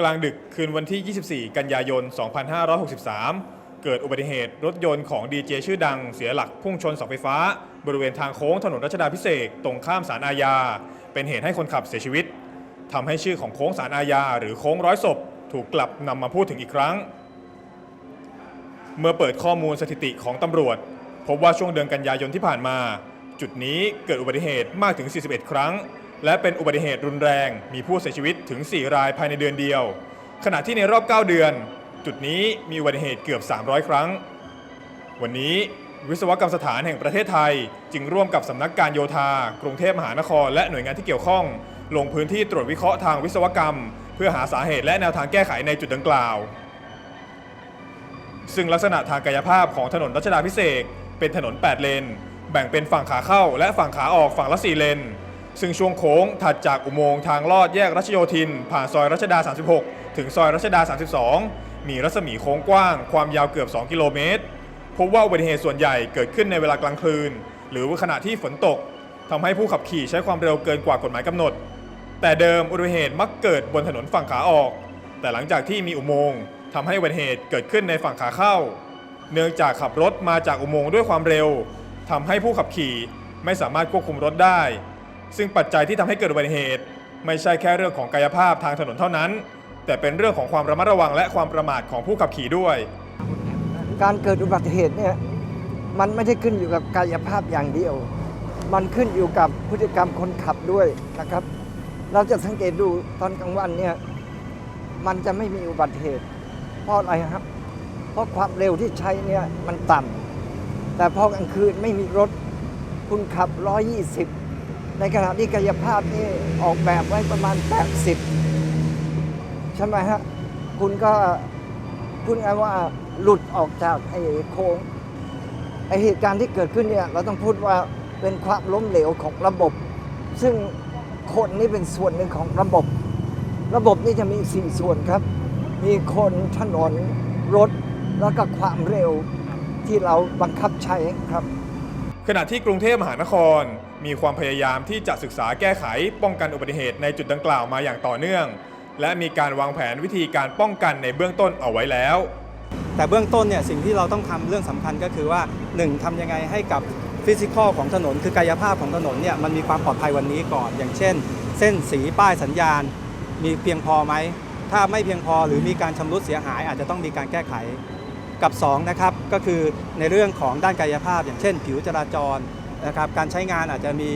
กลางดึกคืนวันที่ 24 กันยายน 2563 เกิดอุบัติเหตุรถยนต์ของดีเจชื่อดังเสียหลักพุ่งชนเสาไฟฟ้า บริเวณทางโค้งถนนรัชดาพิเศษตรงข้ามสารอาญา เป็นเหตุให้คนขับเสียชีวิตทำให้ชื่อของโค้งสารอาญา หรือโค้งร้อยศพ ถูกกลับนำมาพูดถึงอีกครั้ง เมื่อเปิดข้อมูลสถิติของตำรวจ พบว่าช่วงเดือนกันยายนที่ผ่านมา จุดนี้เกิดอุบัติเหตุมากถึง 41 ครั้ง และเป็นอุบัติเหตุรุนแรง มีผู้เสียชีวิตถึง 4 รายภายในเดือนเดียว ขณะที่ในรอบ 9 เดือน จุดนี้มีอุบัติเหตุเกือบ 300 ครั้ง วันนี้วิศวกรรมสถานแห่งประเทศไทย จึงร่วมกับสำนักการโยธา กรุงเทพมหานคร และหน่วยงานที่เกี่ยวข้อง ลงพื้นที่ตรวจวิเคราะห์ทางวิศวกรรม เพื่อหาสาเหตุและแนวทางแก้ไขในจุดดังกล่าว ซึ่งลักษณะทางกายภาพของถนนรัชดาพิเศษเป็นถนน 8 เลน แบ่งเป็นฝั่งขาเข้าและฝั่งขาออกฝั่งละ 4 เลน ซึ่งช่วงโค้งถัดจากอุโมงค์ทางลอดแยกรัชโยธิน ผ่านซอยรัชดา 36 ถึงซอยรัชดา 32 มีรัศมีโค้งกว้าง ความยาวเกือบ 2 กิโลเมตร พบว่าอุบัติเหตุส่วนใหญ่เกิดขึ้นในเวลากลางคืน หรือว่าขณะที่ฝนตกทำให้ผู้ขับขี่ใช้ความเร็วเกินกว่ากฎหมายกำหนด แต่เดิมอุบัติเหตุมักเกิดบนถนนฝั่งขาออก แต่หลังจากที่มีอุโมงค์ทำให้อุบัติเหตุเกิดขึ้นในฝั่งขาเข้า เนื่องจากขับรถมาจากอุโมงค์ด้วยความเร็วทำให้ผู้ขับขี่ไม่สามารถควบคุมรถได้ ซึ่งปัจจัยที่ทำให้เกิดอุบัติเหตุ ไม่ใช่แค่เรื่องของกายภาพทางถนนเท่านั้น แต่เป็นเรื่องของความระมัดระวังและความประมาทของผู้ขับขี่ด้วย การเกิดอุบัติเหตุเนี่ยมันไม่ได้ขึ้นอยู่กับกายภาพอย่างเดียว มันขึ้นอยู่กับพฤติกรรมคนขับด้วยนะครับ เราจะสังเกตดูตอนกลางวันเนี่ยมันจะไม่มีอุบัติเหตุเพราะอะไรครับ เพราะความเร็วที่ใช้เนี่ยมันต่ำแต่พอกลางคืนไม่มีรถ คุณขับ 120 ในขณะที่กายภาพนี่ออกแบบไว้ประมาณ 80 ใช่ไหมฮะ คุณก็พูดง่ายว่าหลุดออกจากไอ้โค้งไอ้เหตุการณ์ที่เกิดขึ้นเนี่ย เราต้องพูดว่าเป็นความล้มเหลวของระบบ ซึ่งคนนี่เป็นส่วนหนึ่งของระบบ ระบบนี่จะมีสี่ส่วนครับ มีคนถนนรถแล้วก็ความเร็วที่เราบังคับใช้ครับ ขณะที่กรุงเทพมหานคร มีความพยายามที่จะศึกษาแก้ไขป้องกันอุบัติเหตุในจุดดังกล่าวมาอย่างต่อเนื่อง และมีการวางแผนวิธีการป้องกันในเบื้องต้นเอาไว้แล้ว แต่เบื้องต้นเนี่ยสิ่งที่เราต้องทำเรื่องสำคัญก็คือว่า 1ทำยังไงให้กับฟิสิกอลของถนน คือกายภาพของถนนเนี่ยมันมีความปลอดภัยวันนี้ก่อน อย่างเช่น เส้นสีป้ายสัญญาณ มีเพียงพอไหมถ้าไม่เพียงพอหรือมีการชำรุดเสียหายอาจจะต้องมีการแก้ไข กับ2นะครับก็คือในเรื่องของด้านกายภาพ อย่างเช่น ผิวจราจรนะครับการใช้งานอาจจะมี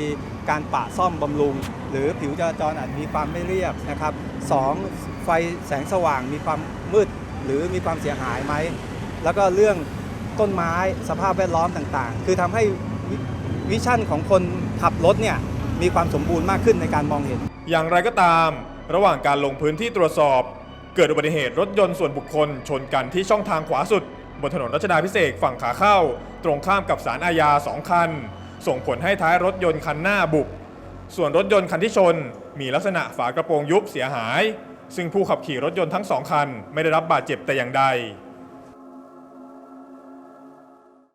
การปะซ่อมบำรุง หรือผิวจราจรอาจมีความไม่เรียบนะครับสองไฟแสงสว่างมีความมืดหรือมีความเสียหายไหม แล้วก็เรื่องต้นไม้สภาพแวดล้อมต่างๆ คือทำให้วิชั่นของคนขับรถเนี่ยมีความสมบูรณ์มากขึ้นในการมองเห็น อย่างไรก็ตาม ระหว่างการลงพื้นที่ตรวจสอบ เกิดอุบัติเหตุรถยนต์ส่วนบุคคลชนกันที่ช่องทางขวาสุด บนถนนรัชดาพิเศษฝั่งขาเข้า ตรงข้ามกับสารอาญาสองคัน ส่งผลให้ท้ายรถยนต์คันหน้าบุบส่วนรถยนต์คันที่ชน มีลักษณะฝากระโปรงยุบเสียหาย ซึ่งผู้ขับขี่รถยนต์ทั้งสองคัน ไม่ได้รับบาดเจ็บแต่อย่างใด